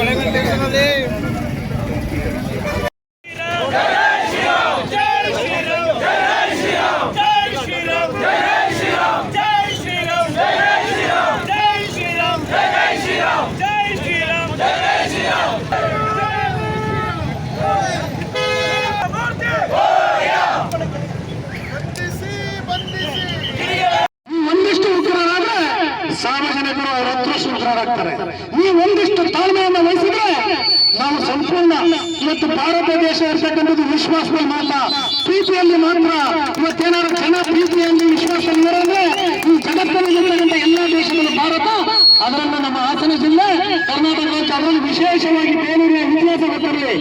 ಒಂದಿಷ್ಟು ಸಂಪೂರ್ಣ ಇವತ್ತು ಭಾರತ ದೇಶ ಇರ್ತಕ್ಕಂಥದ್ದು ವಿಶ್ವಾಸದಲ್ಲಿ ಮಾತ್ರ ಪ್ರೀತಿಯಲ್ಲಿ ಮಾತ್ರ ಇವತ್ತೇನಾದ್ರು ಜನ ಪ್ರೀತಿಯಲ್ಲಿ ವಿಶ್ವಾಸ ಇರೋದ್ರೆ ಈ ಜಗತ್ತಿನಲ್ಲಿರ್ತಕ್ಕಂಥ ಎಲ್ಲ ದೇಶಗಳು ಭಾರತ, ಅದರಲ್ಲೂ ನಮ್ಮ ಹಾಸನ ಜಿಲ್ಲೆ ಕರ್ನಾಟಕ ಅದರಲ್ಲಿ ವಿಶೇಷವಾಗಿ ಬೇಲೂರಿನ ಇತಿಹಾಸ ಗೊತ್ತಿರಲಿ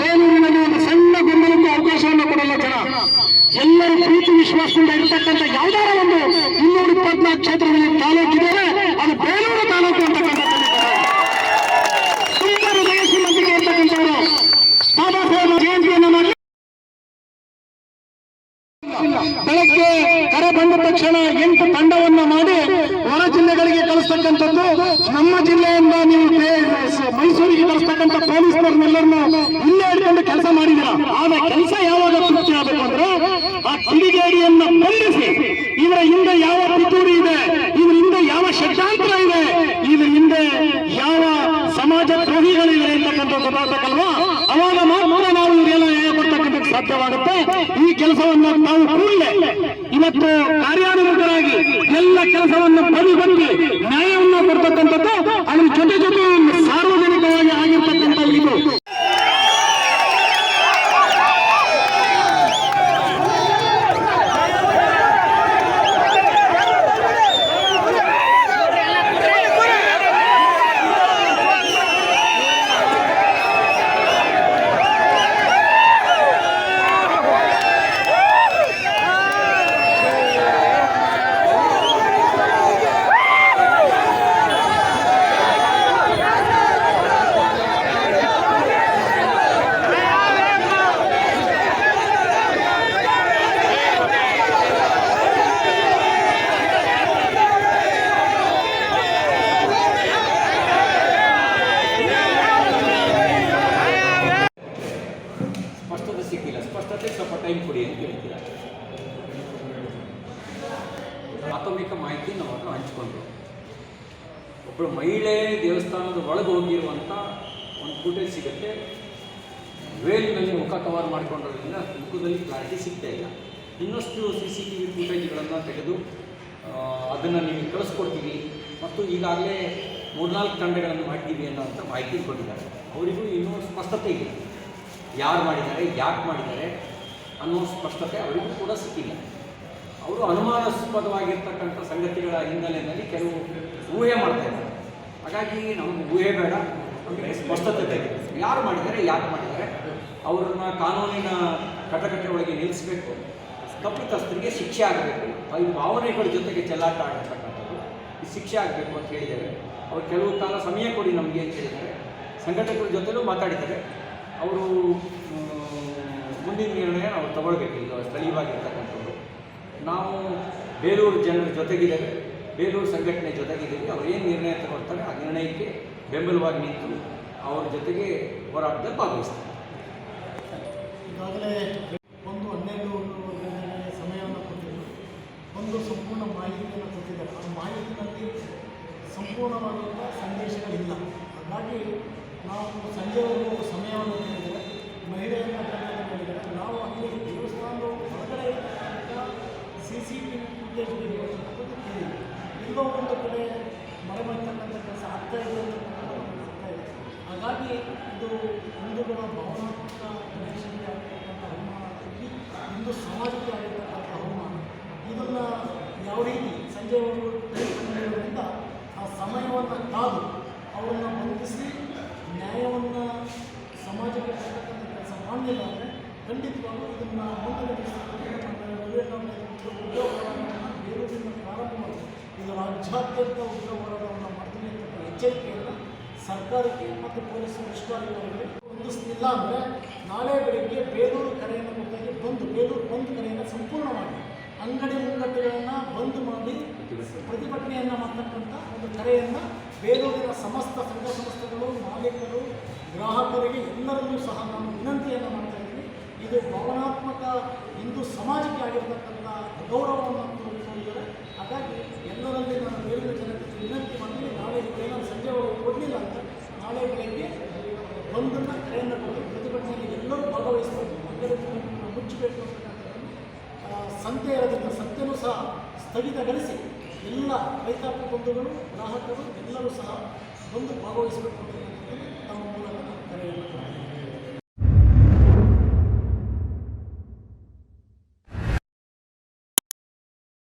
ಬೇಲೂರಿನಲ್ಲಿ ಒಂದು ಸಣ್ಣ ಗೊಂದಲಕ್ಕೂ ಅವಕಾಶವನ್ನು ಕೊಡಲ್ಲ ಜನ. ಎಲ್ಲರೂ ಪ್ರೀತಿ ವಿಶ್ವಾಸದಿಂದ ಇರ್ತಕ್ಕಂಥ ಯಾವ್ದಾರ ಒಂದು ಇನ್ನೂರ ಇಪ್ಪತ್ನಾಲ್ಕು ಕ್ಷೇತ್ರದಲ್ಲಿ ತಾಲೂಕಿದ್ದಾರೆ ಬಂದ ತಕ್ಷಣ ಎಂಟು ತಂಡವನ್ನ ಮಾಡಿ ಹೊರ ಜಿಲ್ಲೆಗಳಿಗೆ ಕಳಿಸ್ತಕ್ಕಂಥದ್ದು. ನಮ್ಮ ಜಿಲ್ಲೆಯಿಂದ ನೀವು ಮೈಸೂರಿಗೆ ಕಳಿಸ್ತಕ್ಕಂಥ ಪೊಲೀಸರನ್ನೆಲ್ಲರನ್ನು ಇಲ್ಲೇ ಹಿಡ್ಕೊಂಡು ಕೆಲಸ ಮಾಡಿದಿರ ಆದ ಕೆಲಸ ಯಾವಾಗ ತೃಪ್ತಿ ಆಗಬೇಕು ಅಂದ್ರೆ ಆ ಕಿಡಿಗೇಡಿಯನ್ನ ಬಂಧಿಸಿ, ಇದರ ಹಿಂದೆ ಯಾವ ಪಿತೂರಿ ಇದೆ, ಇದ್ರ ಹಿಂದೆ ಯಾವ ಷಡ್ಯಂತ್ರ ಇದೆ, ಇದ್ರ ಹಿಂದೆ ಯಾವ ಸಮಾಜ ದ್ರೋಹಿಗಳಿವೆ ಅಂತಕ್ಕಂಥ ಗೊತ್ತಾಗ್ಬೇಕಲ್ವಾ? ಅವಾಗ ಮಾತ್ರ ನಾವು ಇವರೆಲ್ಲ ನ್ಯಾಯ ಸಾಧ್ಯವಾಗುತ್ತೆ. ಈ ಕೆಲಸವನ್ನ ನಾವು ಕೂಡಲೇ ಇವತ್ತು ಕಾರ್ಯಾನುಮುಖರಾಗಿ ಎಲ್ಲ ಕೆಲಸವನ್ನು ಬದಿ ಬಂದು ನ್ಯಾಯವನ್ನು ಕೊಡ್ತಕ್ಕಂಥದ್ದು ಅದ್ರ ಜೊತೆ ಜೊತೆ ಒಂದು ಸಾರ್ವಜನಿಕವಾಗಿ ಆಗಿರ್ತಕ್ಕಂಥ ಇದು ಸ್ಪಷ್ಟತೆ ಸ್ವಲ್ಪ ಟೈಮ್ ಕೊಡಿ ಅಂತ ಹೇಳ್ತೀರ? ಪ್ರಾಥಮಿಕ ಮಾಹಿತಿ ನಾವು ಅದನ್ನು ಹಂಚ್ಕೊಂಡ್ರು. ಒಬ್ಬಳು ಮಹಿಳೆ ದೇವಸ್ಥಾನದ ಒಳಗೆ ಹೋಗಿರುವಂಥ ಒಂದು ಫುಟೇಜ್ ಸಿಗುತ್ತೆ. ವೇಲಿನಲ್ಲಿ ಮುಖ ಕವರ್ ಮಾಡಿಕೊಂಡಿರೋದ್ರಿಂದ ಮುಖದಲ್ಲಿ ಕ್ಲಾರಿಟಿ ಸಿಗ್ತಾ ಇಲ್ಲ. ಇನ್ನಷ್ಟು ಸಿ ಸಿ ಟಿ ವಿ ಫುಟೇಜ್ಗಳನ್ನು ತೆಗೆದು ಅದನ್ನು ನಿಮಗೆ ಕಳಿಸ್ಕೊಡ್ತೀವಿ ಮತ್ತು ಈಗಾಗಲೇ ಮೂರ್ನಾಲ್ಕು ತಂಡಗಳನ್ನು ಮಾಡಿದ್ದೀವಿ ಅಂತ ಮಾಹಿತಿ ಕೊಟ್ಟಿದ್ದಾರೆ. ಅವರಿಗೂ ಇನ್ನೂ ಸ್ಪಷ್ಟತೆ ಇಲ್ಲ. ಯಾರು ಮಾಡಿದ್ದಾರೆ ಯಾಕೆ ಮಾಡಿದ್ದಾರೆ ಅನ್ನೋ ಸ್ಪಷ್ಟತೆ ಅವರಿಗೂ ಕೂಡ ಸಿಕ್ಕಿಲ್ಲ. ಅವರು ಅನುಮಾನಾಸ್ಪದವಾಗಿರ್ತಕ್ಕಂಥ ಸಂಗತಿಗಳ ಹಿನ್ನೆಲೆಯಲ್ಲಿ ಕೆಲವು ಊಹೆ ಮಾಡ್ತಾ ಇದ್ದಾರೆ. ಹಾಗಾಗಿ ನಮಗೆ ಊಹೆ ಬೇಡ ನಮಗೆ ಸ್ಪಷ್ಟತೆ ಬೇಕು ಯಾರು ಮಾಡಿದ್ದಾರೆ ಯಾಕೆ ಮಾಡಿದ್ದಾರೆ ಅವ್ರನ್ನ ಕಾನೂನಿನ ಕಟಕಟೆ ಒಳಗೆ ನಿಲ್ಲಿಸಬೇಕು ತಪ್ಪಿತಸ್ಥರಿಗೆ ಶಿಕ್ಷೆ ಆಗಬೇಕು. ಈ ಭಾವನೆಗಳ ಜೊತೆಗೆ ಚೆಲ್ಲಾಟ ಆಡಿರ್ತಕ್ಕಂಥದ್ದು ಈ ಶಿಕ್ಷೆ ಆಗಬೇಕು ಅಂತ ಹೇಳಿದ್ದಾರೆ. ಅವ್ರು ಕೆಲವು ಕಾಲ ಸಮಯ ಕೊಡಿ ನಮಗೆ ಅಂತ ಹೇಳಿದ್ದಾರೆ. ಸಂಘಟಕರ ಜೊತೆಲೂ ಮಾತಾಡಿದ್ದಾರೆ. ಅವರು ಮುಂದಿನ ನಿರ್ಣಯ ನಾವು ತಗೊಳ್ಬೇಕು. ಈಗ ಸ್ಥಳೀಯವಾಗಿರ್ತಕ್ಕಂಥವ್ರು ನಾವು ಬೇಲೂರು ಜನರ ಜೊತೆಗಿದ್ದೇವೆ. ಬೇಲೂರು ಸಂಘಟನೆ ಜೊತೆಗಿದ್ದೀವಿ. ಅವ್ರು ಏನು ನಿರ್ಣಯ ತಗೊಳ್ತಾರೆ, ಆ ನಿರ್ಣಯಕ್ಕೆ ಬೆಂಬಲವಾಗಿ ನಿಂತು ಅವ್ರ ಜೊತೆಗೆ ಹೋರಾಟದಲ್ಲಿ ಭಾಗವಹಿಸ್ತಾರೆ ಈಗಾಗಲೇ ಒಂದು ಹನ್ನೆರಡು ಗಂಟೆಗೆ ಸಮಯವನ್ನು ಕೊಟ್ಟಿದ್ದರು ಒಂದು ಸಂಪೂರ್ಣ ಮಾಹಿತಿಯನ್ನು ಕೊಟ್ಟಿದ್ದಾರೆ ಆ ಮಾಹಿತಿನಲ್ಲಿ ಸಂಪೂರ್ಣವಾದಂಥ ಸಂದೇಶಗಳಿಲ್ಲ ಹಾಗಾಗಿ ನಾವು ಸಂಜೆವರೆಗೂ ಸಮಯವನ್ನು ನೀಡಿದರೆ ಮಹಿಳೆಯರನ್ನ ಕರೆದು ಹೇಳಿದರೆ ನಾವು ಅಲ್ಲಿ ದೇವಸ್ಥಾನದ ಒಳಗಡೆ ಕಡೆ ಮರೆಮಾಡ್ತಕ್ಕಂಥ ಕೆಲಸ ಆಗ್ತಾ ಇದೆ ಅಂತಕ್ಕಂಥದ್ದು ಆಗ್ತಾ ಇದೆ ಹಾಗಾಗಿ ಇದು ಹಿಂದೂಗಳ ಭಾವನಾತ್ಮಕ ಕನೆಕ್ಷನ್ಗೆ ಆಗಿರ್ತಕ್ಕಂಥ ಅವಮಾನ ಹಿಂದೂ ಸಮಾಜಕ್ಕೆ ಆಗಿರ್ತಕ್ಕಂಥ ಅವಮಾನ ಇದನ್ನು ಯಾವ ರೀತಿ ಸಂಜೆ ಅವರು ತೆಗೆದುಕೊಂಡಿರೋದ್ರಿಂದ ಆ ಸಮಯವನ್ನು ಕಾದು ಅವರನ್ನು ಬಂಧಿಸಿ ನ್ಯಾಯವನ್ನು ಸಮಾಜಕ್ಕೆ ಕೊಡ್ತಕ್ಕಂಥ ಕೆಲಸ ಮಾಡಲಿಲ್ಲ ಅಂದರೆ ಖಂಡಿತವಾಗೂ ಇದನ್ನು ಮುಂದಿನ ಉದ್ಯೋಗ ಹೋರಾಟವನ್ನು ಬೇರೂರಿನಿಂದ ಪ್ರಾರಂಭ ಮಾಡಿ ಇದು ರಾಜ್ಯಾದ್ಯಂತ ಹೋರಾಟವನ್ನು ಮಾಡ್ತೀನಿ ಅಂತ ಎಚ್ಚರಿಕೆಯನ್ನು ಸರ್ಕಾರಕ್ಕೆ ಮತ್ತು ಪೊಲೀಸ್ ವರಿಷ್ಠಾಧಿಕಾರಿಗಳಿಗೆ ಹೊಂದಿಸ್ತಿಲ್ಲ ಅಂದರೆ ನಾಳೆ ಬೆಳಿಗ್ಗೆ ಬೇಲೂರು ಕರೆಯನ್ನು ಮುಖ್ಯ ಬಂದು ಬೇಲೂರು ಬಂದ್ ಕರೆಯನ್ನು ಸಂಪೂರ್ಣವಾಗಿ ಅಂಗಡಿ ಮುಂಗಟ್ಟುಗಳನ್ನು ಬಂದ್ ಮಾಡಿ ಪ್ರತಿಭಟನೆಯನ್ನು ಮಾಡ್ತಕ್ಕಂಥ ಒಂದು ಕರೆಯನ್ನು ಬೇಲೂರಿನ ಸಮಸ್ತ ಸಂಘ ಸಂಸ್ಥೆಗಳು, ಮಾಲೀಕರು, ಗ್ರಾಹಕರಿಗೆ ಎಲ್ಲರಲ್ಲೂ ಸಹ ನಾನು ವಿನಂತಿಯನ್ನು ಮಾಡ್ತಾ ಇದ್ದೀನಿ. ಇದು ಭಾವನಾತ್ಮಕ ಹಿಂದೂ ಸಮಾಜಕ್ಕೆ ಆಗಿರ್ತಕ್ಕಂಥ ಗೌರವವನ್ನು ಒಂದನ್ನು ಕರೆಯನ್ನು ಕೊಟ್ಟು ಪ್ರತಿಭಟನೆಯಲ್ಲಿ ಎಲ್ಲರೂ ಭಾಗವಹಿಸಬೇಕು ಮಧ್ಯದನ್ನು ಮುಚ್ಚಬೇಕು ಅಂತಕ್ಕಂಥದ್ದನ್ನು ಸಂತೆ ಇರೋದ್ರಿಂದ ಸಂತೆಯೂ ಸಹ ಸ್ಥಗಿತಗೊಳಿಸಿ ಎಲ್ಲ ರೈತಾಪಿ ಬಂಧುಗಳು, ಗ್ರಾಹಕರು ಎಲ್ಲರೂ ಸಹ ಬಂದು ಭಾಗವಹಿಸಬೇಕು ಅಂತಕ್ಕಂಥದ್ದನ್ನು ತಮ್ಮ ಮೂಲಕ ಕರೆಯನ್ನು ಕೊಡ್ತೀವಿ.